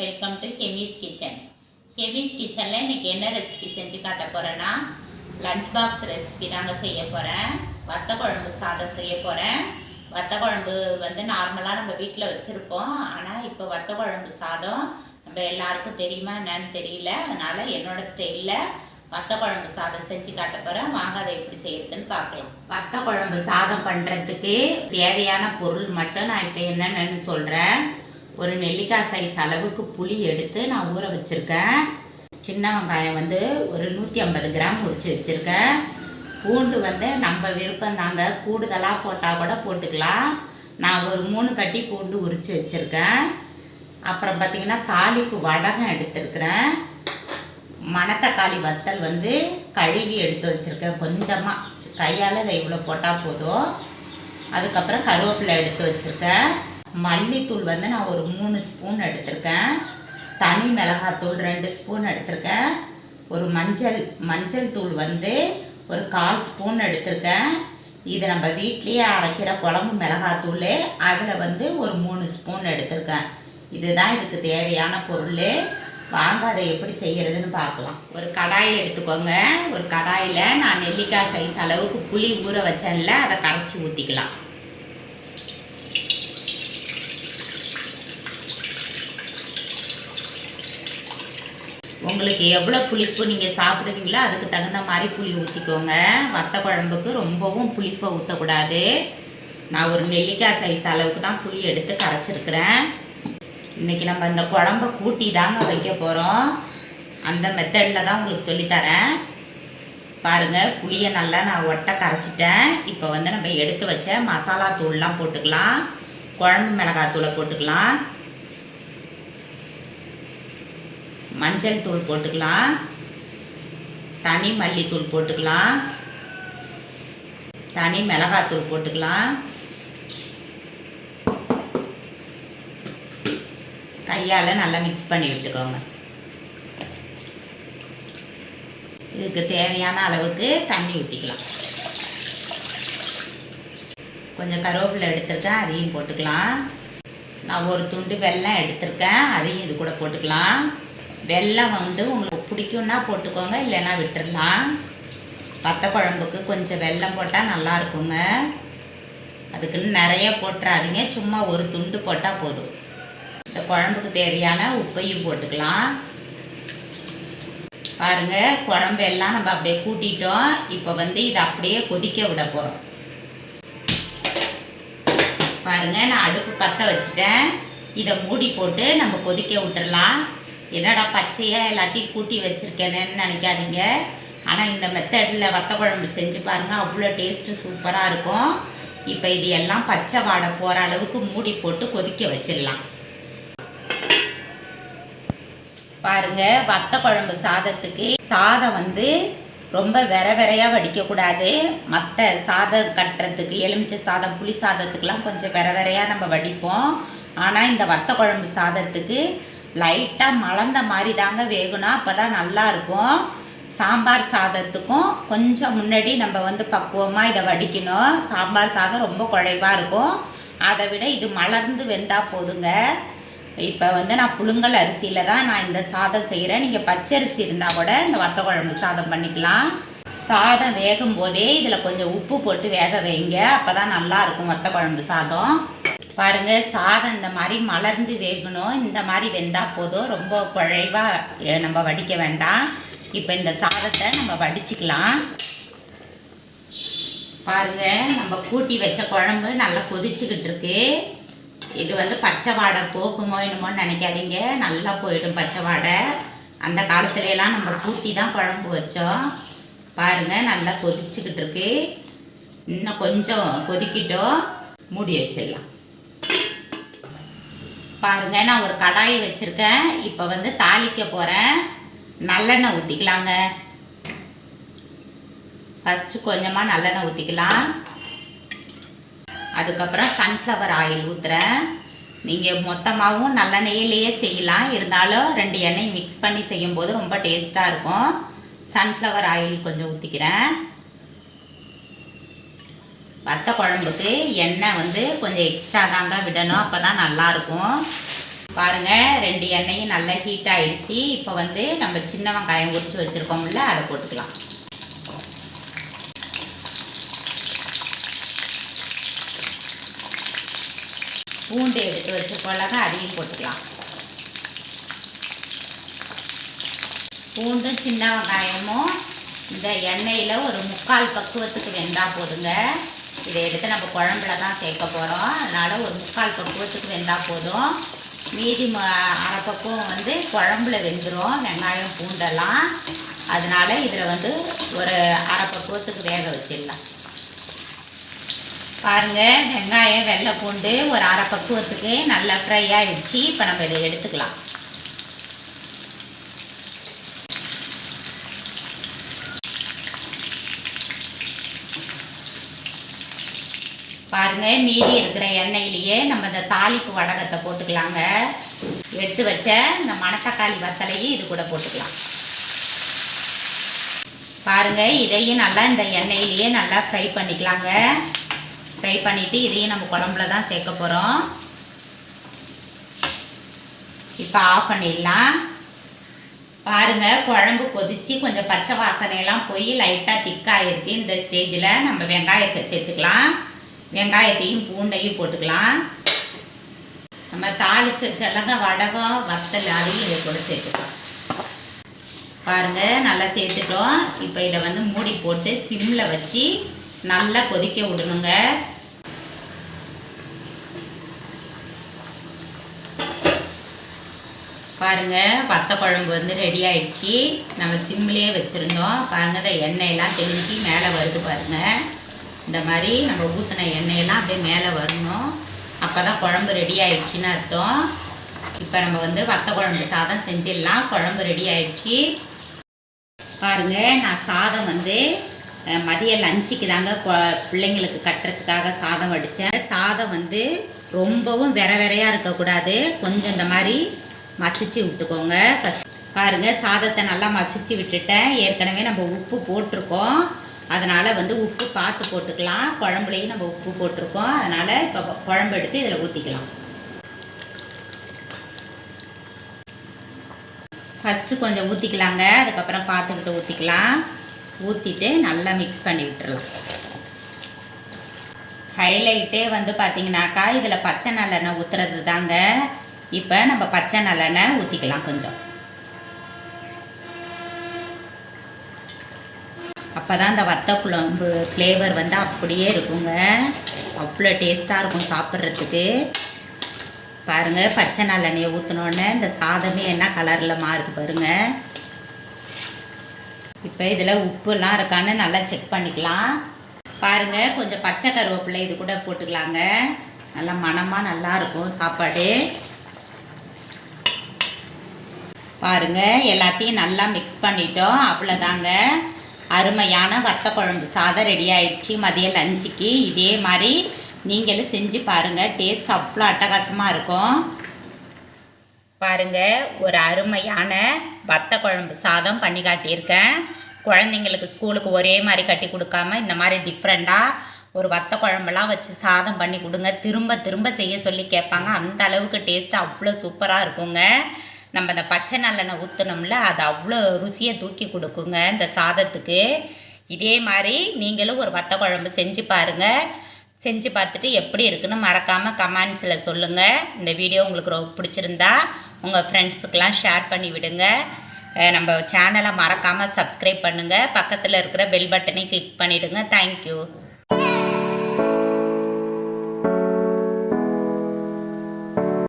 Welcome to Hemi's kitchen Hemi's கிச்சனில் இன்றைக்கி என்ன ரெசிபி செஞ்சு காட்ட போகிறேன்னா லஞ்ச் பாக்ஸ் ரெசிபி தாங்க செய்ய போகிறேன் வத்த குழம்பு சாதம் செய்ய போகிறேன் வத்த குழம்பு வந்து நார்மலாக நம்ம வீட்டில் வச்சுருப்போம். ஆனால் இப்போ வத்த குழம்பு சாதம் நம்ம எல்லாருக்கும் தெரியுமா என்னன்னு தெரியல. அதனால் என்னோடய ஸ்டைலில் வத்த குழம்பு சாதம் செஞ்சு காட்ட போகிறேன் வாங்க அதை எப்படி செய்யறதுன்னு பார்க்கலாம். வத்த குழம்பு சாதம் பண்ணுறதுக்கு தேவையான பொருள் மட்டும் நான் இப்போ என்னென்னு சொல்கிறேன் ஒரு நெல்லிக்காய் சைஸ் அளவுக்கு புளி எடுத்து நான் ஊற வச்சுருக்கேன். சின்ன வெங்காயம் வந்து ஒரு நூற்றி ஐம்பது கிராம் உரிச்சு வச்சுருக்கேன். பூண்டு வந்து நம்ம விருப்பம் தாங்க. கூடுதலாக போட்டால் கூட போட்டுக்கலாம். நான் ஒரு மூணு கட்டி பூண்டு உரித்து வச்சுருக்கேன். அப்புறம் பார்த்திங்கன்னா தாளிப்பு வடகம் எடுத்துருக்குறேன். மணத்தக்காளி வத்தல் வந்து கழுவி எடுத்து வச்சுருக்கேன். கொஞ்சமாக கையால் இதை இவ்வளோ போட்டால் போதும். அதுக்கப்புறம் கருவேப்பிலை எடுத்து வச்சுருக்கேன். மல்லித்தூள் வந்து நான் ஒரு மூணு ஸ்பூன் எடுத்திருக்கேன். தனி மிளகாத்தூள் ரெண்டு ஸ்பூன் எடுத்திருக்கேன். ஒரு மஞ்சள் மஞ்சள் தூள் வந்து ஒரு கால் ஸ்பூன் எடுத்திருக்கேன். இது நம்ம வீட்லேயே அரைக்கிற குழம்பு மிளகாத்தூள் அதில் வந்து ஒரு மூணு ஸ்பூன் எடுத்திருக்கேன். இதுதான் இதுக்கு தேவையான பொருள். வாங்க அதை எப்படி செய்கிறதுன்னு பார்க்கலாம். ஒரு கடாய் எடுத்துக்கோங்க. ஒரு கடாயில் நான் நெல்லிக்காய் சைஸ் அளவுக்கு புளி ஊற வச்சேன்ல அதை கரைச்சி ஊற்றிக்கலாம் உங்களுக்கு எவ்வளோ புளிப்பு நீங்கள் சாப்பிடுவீங்களோ அதுக்கு தகுந்த மாதிரி புளி ஊற்றிக்கோங்க வத்த குழம்புக்கு ரொம்பவும் புளிப்பை ஊற்றக்கூடாது நான் ஒரு நெல்லிக்காய் சைஸ் அளவுக்கு தான் புளி எடுத்து கரைச்சிருக்கிறேன். இன்றைக்கி நம்ம இந்த குழம்ப கூட்டி தாங்க வைக்க போகிறோம் அந்த மெத்தடில் தான் உங்களுக்கு சொல்லித்தரேன். பாருங்கள் புளியை நல்லா நான் ஒட்டை கரைச்சிட்டேன். இப்போ வந்து நம்ம எடுத்து வச்ச மசாலா தூள்லாம் போட்டுக்கலாம். குழம்பு மிளகாய் தூளை போட்டுக்கலாம். மஞ்சள் தூள் போட்டுக்கலாம். தனி மல்லித்தூள் போட்டுக்கலாம். தனி மிளகாத்தூள் போட்டுக்கலாம். கையால் நல்லா மிக்ஸ் பண்ணி விட்டுக்கோங்க இதுக்கு தேவையான அளவுக்கு தண்ணி ஊற்றிக்கலாம் கொஞ்சம் கருவேப்பிலை எடுத்துருக்கேன் அதையும் போட்டுக்கலாம். நான் ஒரு துண்டு வெல்லம் எடுத்திருக்கேன் அதையும் இது கூட போட்டுக்கலாம். வெல்லம் வந்து உங்களுக்கு பிடிக்கும்னா போட்டுக்கோங்க இல்லைன்னா விட்டுடலாம் வத்த குழம்புக்கு கொஞ்சம் வெல்லம் போட்டால் நல்லா இருக்குங்க அதுக்குன்னு நிறைய போட்டுறாதீங்க சும்மா ஒரு துண்டு போட்டால் போதும். இந்த குழம்புக்கு தேவையான உப்பையும் போட்டுக்கலாம். பாருங்க குழம்பு எல்லாம் நம்ம அப்படியே கூட்டிட்டோம். இப்போ வந்து இதை அப்படியே கொதிக்க விட போகிறோம் பாருங்க நான் அடுப்பு பற்ற வச்சுட்டேன். இதை மூடி போட்டு நம்ம கொதிக்க விட்டுறலாம். என்னடா பச்சையாக எல்லாத்தையும் கூட்டி வச்சுருக்கேனேன்னு நினைக்காதீங்க. ஆனால் இந்த மெத்தடில் வத்த குழம்பு செஞ்சு பாருங்கள் அவ்வளோ டேஸ்ட்டு சூப்பராக இருக்கும். இப்போ இது எல்லாம் பச்சை வாடை போகிற அளவுக்கு மூடி போட்டு கொதிக்க வச்சிடலாம். பாருங்க வத்த குழம்பு சாதத்துக்கு சாதம் வந்து ரொம்ப வெற வெறையாக வடிக்கக்கூடாது மற்ற சாதம் கட்டுறதுக்கு எலுமிச்சை சாதம் புளி சாதத்துக்கெலாம் கொஞ்சம் வெற வெறையாக நம்ம வடிப்போம். ஆனால் இந்த வத்த குழம்பு சாதத்துக்கு லைட்டாக மலர்ந்த மாதிரி தாங்க வேகணும் அப்போ தான் நல்லாயிருக்கும். சாம்பார் சாதத்துக்கும் கொஞ்சம் முன்னாடி நம்ம வந்து பக்குவமாக இதை வடிக்கணும். சாம்பார் சாதம் ரொம்ப குழைவாக இருக்கும். அதை விட இது மலர்ந்து வெந்தால் போதுங்க. இப்போ வந்து நான் புழுங்கல் அரிசியில் தான் நான் இந்த சாதம் செய்கிறேன் நீங்கள் பச்சரிசி இருந்தால் கூட இந்த வத்த குழம்பு சாதம் பண்ணிக்கலாம். சாதம் வேகும் போதே இதில் கொஞ்சம் உப்பு போட்டு வேக வைங்க. அப்போ தான் நல்லாயிருக்கும் வத்த குழம்பு சாதம். பாருங்கள் சாதம் இந்த மாதிரி மலர்ந்து வேகணும். இந்த மாதிரி வெந்தால் போதும். ரொம்ப குழைவாக நம்ம வடிக்க வேண்டாம். இப்போ இந்த சாதத்தை நம்ம வடிச்சுக்கலாம். பாருங்க நம்ம கூட்டி வச்ச குழம்பு நல்லா கொதிச்சுக்கிட்டு இருக்கு. இது வந்து பச்சை வாடை போக்குமோ என்னமோன்னு நினைக்காதீங்க. நல்லா போயிடும் பச்சை வாடை. அந்த காலத்துல எல்லாம் நம்ம கூட்டி தான் குழம்பு வச்சோம். பாருங்க நல்லா கொதிச்சுக்கிட்டு இருக்கு. இன்னும் கொஞ்சம் கொதிக்கிட்டோம். மூடி வச்சிடலாம். பாருங்க நான் ஒரு கடாய் வச்சுருக்கேன். இப்போ வந்து தாளிக்க போகிறேன் நல்லெண்ணெய் ஊற்றிக்கலாங்க ஃபஸ்ட்டு கொஞ்சமாக நல்லெண்ணெய் ஊற்றிக்கலாம் அதுக்கப்புறம் சன்ஃப்ளவர் ஆயில் ஊற்றுறேன் நீங்கள் மொத்தமாகவும் நல்லெண்ணெயிலேயே செய்யலாம். இருந்தாலும் ரெண்டு எண்ணெய் மிக்ஸ் பண்ணி செய்யும்போது ரொம்ப டேஸ்ட்டாக இருக்கும். சன்ஃப்ளவர் ஆயில் கொஞ்சம் ஊற்றிக்கிறேன் வத்த குழம்புக்கு எண்ணெய் வந்து கொஞ்சம் எக்ஸ்ட்ரா தாங்க விடணும். அப்போ தான் நல்லாயிருக்கும். பாருங்க ரெண்டு எண்ணெயும் நல்லா ஹீட் ஆகிடுச்சி இப்போ வந்து நம்ம சின்ன வெங்காயம் உரிச்சு வச்சுருக்கோம்ல அதை போட்டுக்கலாம். பூண்டு எடுத்து வச்சுருக்கோம்லங்க அதையும் போட்டுக்கலாம். பூண்டும் சின்ன வெங்காயமும் இந்த எண்ணெயில் ஒரு முக்கால் பக்குவத்துக்கு வெந்தால் போதுங்க. இதை எடுத்து நம்ம குழம்புல தான் சேர்க்க போகிறோம் அதனால் ஒரு முக்கால் பக்குவத்துக்கு வெந்தால் போதும். மீதி ம அரை பக்குவம் வந்து குழம்புல வெந்துடும் வெங்காயம் பூண்டெல்லாம். அதனால் இதில் வந்து ஒரு அரை பக்குவத்துக்கு வேக வச்சிடலாம். பாருங்க வெங்காயம் வெள்ளை பூண்டு ஒரு அரை பக்குவத்துக்கு நல்லா ஃப்ரை ஆகிடுச்சு இப்போ நம்ம இதை எடுத்துக்கலாம். பாருங்க மீதி இருக்கிற எண்ணெயிலேயே நம்ம இந்த தாளிப்பு வடகத்தை போட்டுக்கலாங்க. எடுத்து வச்ச இந்த மணத்தக்காளி வத்தலையும் இது கூட போட்டுக்கலாம். பாருங்க இதையும் நல்லா இந்த எண்ணெயிலேயே நல்லா ஃப்ரை பண்ணிக்கலாங்க. ஃப்ரை பண்ணிவிட்டு இதையும் நம்ம குழம்புல தான் சேர்க்க போகிறோம் இப்போ ஆஃப் பண்ணிடலாம். பாருங்க குழம்பு கொதிச்சு கொஞ்சம் பச்சை வாசனையெல்லாம் போய் லைட்டாக திக்காயிருக்கு இந்த ஸ்டேஜில் நம்ம வெங்காயத்தை சேர்த்துக்கலாம். வெங்காயத்தையும் பூண்டையும் போட்டுக்கலாம். நம்ம தாளிச்சு வச்சலங்க வடகம் வத்தல் அதையும் இதை கூட சேர்த்துக்கலாம். பாருங்கள் நல்லா சேர்த்துட்டோம். இப்போ இதை வந்து மூடி போட்டு சிம்மில் வச்சு நல்லா கொதிக்க விடணுங்க. பாருங்க வத்த குழம்பு வந்து ரெடி ஆயிடுச்சு. நம்ம சிம்லேயே வச்சுருந்தோம். பாருங்க எண்ணெயெல்லாம் தெளிஞ்சு மேலே வருது பாருங்கள் இந்த மாதிரி நம்ம ஊற்றின எண்ணெயெல்லாம் அப்படியே மேலே வரணும். அப்போ தான் குழம்பு ரெடி ஆயிடுச்சுன்னு அர்த்தம். இப்போ நம்ம வந்து வத்த குழம்பு சாதம் செஞ்சிடலாம். குழம்பு ரெடி ஆயிடுச்சு. பாருங்க நான் சாதம் வந்து மதிய லஞ்சுக்கு தாங்க பிள்ளைங்களுக்கு கட்டுறதுக்காக சாதம் வடித்தேன். சாதம் வந்து ரொம்பவும் விர விரையாக இருக்கக்கூடாது. கொஞ்சம் இந்த மாதிரி மசிச்சு விட்டுக்கோங்க. ஃபஸ்ட் பாருங்க சாதத்தை நல்லா மசிச்சு விட்டுட்டேன். ஏற்கனவே நம்ம உப்பு போட்டிருக்கோம். அதனால் வந்து உப்பு பார்த்து போட்டுக்கலாம். குழம்புலையும் நம்ம உப்பு போட்டிருக்கோம். அதனால் இப்போ குழம்பு எடுத்து இதில் ஊற்றிக்கலாம் ஃபஸ்ட்டு கொஞ்சம் ஊற்றிக்கலாங்க அதுக்கப்புறம் பார்த்துக்கிட்டு ஊற்றிக்கலாம் ஊற்றிட்டு நல்லா மிக்ஸ் பண்ணி விட்டுறலாம். ஹைலைட்டே வந்து பார்த்தீங்கன்னாக்கா இதில் பச்சை நல்லெண்ணெய் ஊற்றுறது தாங்க இப்போ நம்ம பச்சை நல்லெண்ணெய் ஊற்றிக்கலாம் கொஞ்சம். அப்போ தான் இந்த வத்த குழம்பு ஃப்ளேவர் வந்து அப்படியே இருக்குங்க. அவ்வளோ டேஸ்ட்டாக இருக்கும் சாப்பிட்றதுக்கு. பாருங்கள் பச்சை நல்லெண்ணெயை ஊற்றினோடனே இந்த சாதமே என்ன கலரில் மாறுது பாருங்கள் இப்போ இதில் உப்புலாம் இருக்கான்னு நல்லா செக் பண்ணிக்கலாம். பாருங்கள் கொஞ்சம் பச்சை கருவேப்பிலை இது கூட போட்டுக்கலாங்க. நல்லா மணமாக நல்லா இருக்கும் சாப்பாடு. பாருங்க எல்லாத்தையும் நல்லா மிக்ஸ் பண்ணிட்டோம். அவ்வளோதாங்க அருமையான வத்த குழம்பு சாதம் ரெடி ஆயிடுச்சு. மதிய லஞ்சுக்கு இதே மாதிரி நீங்களும் செஞ்சு பாருங்கள் டேஸ்ட் அவ்வளோ அட்டகாசமாக இருக்கும். பாருங்க ஒரு அருமையான வத்த குழம்பு சாதம் பண்ணி காட்டியிருக்கேன். குழந்தைங்களுக்கு ஸ்கூலுக்கு ஒரே மாதிரி கட்டி கொடுக்காம இந்த மாதிரி டிஃப்ரெண்ட்டாக ஒரு வத்த குழம்பெல்லாம் வச்சு சாதம் பண்ணி கொடுங்க. திரும்ப திரும்ப செய்ய சொல்லி கேட்பாங்க. அந்த அளவுக்கு டேஸ்ட் அவ்வளோ சூப்பராக இருக்குங்க. நம்ம இந்த பச்சை நல்லெண்ணெய் ஊற்றினோம்ல அது அவ்வளோ ருசியை தூக்கி கொடுக்குங்க இந்த சாதத்துக்கு. இதே மாதிரி நீங்களும் ஒரு வத்த குழம்பு செஞ்சு பாருங்கள் செஞ்சு பார்த்துட்டு எப்படி இருக்குன்னு மறக்காமல் கமெண்ட்ஸில் சொல்லுங்கள் இந்த வீடியோ உங்களுக்கு ரொம்ப பிடிச்சிருந்தா உங்கள் ஃப்ரெண்ட்ஸுக்கெலாம் ஷேர் பண்ணி விடுங்க. நம்ம சேனலை மறக்காமல் சப்ஸ்கிரைப் பண்ணுங்கள் பக்கத்தில் இருக்கிற பெல் பட்டனை கிளிக் பண்ணிவிடுங்க தேங்க்யூ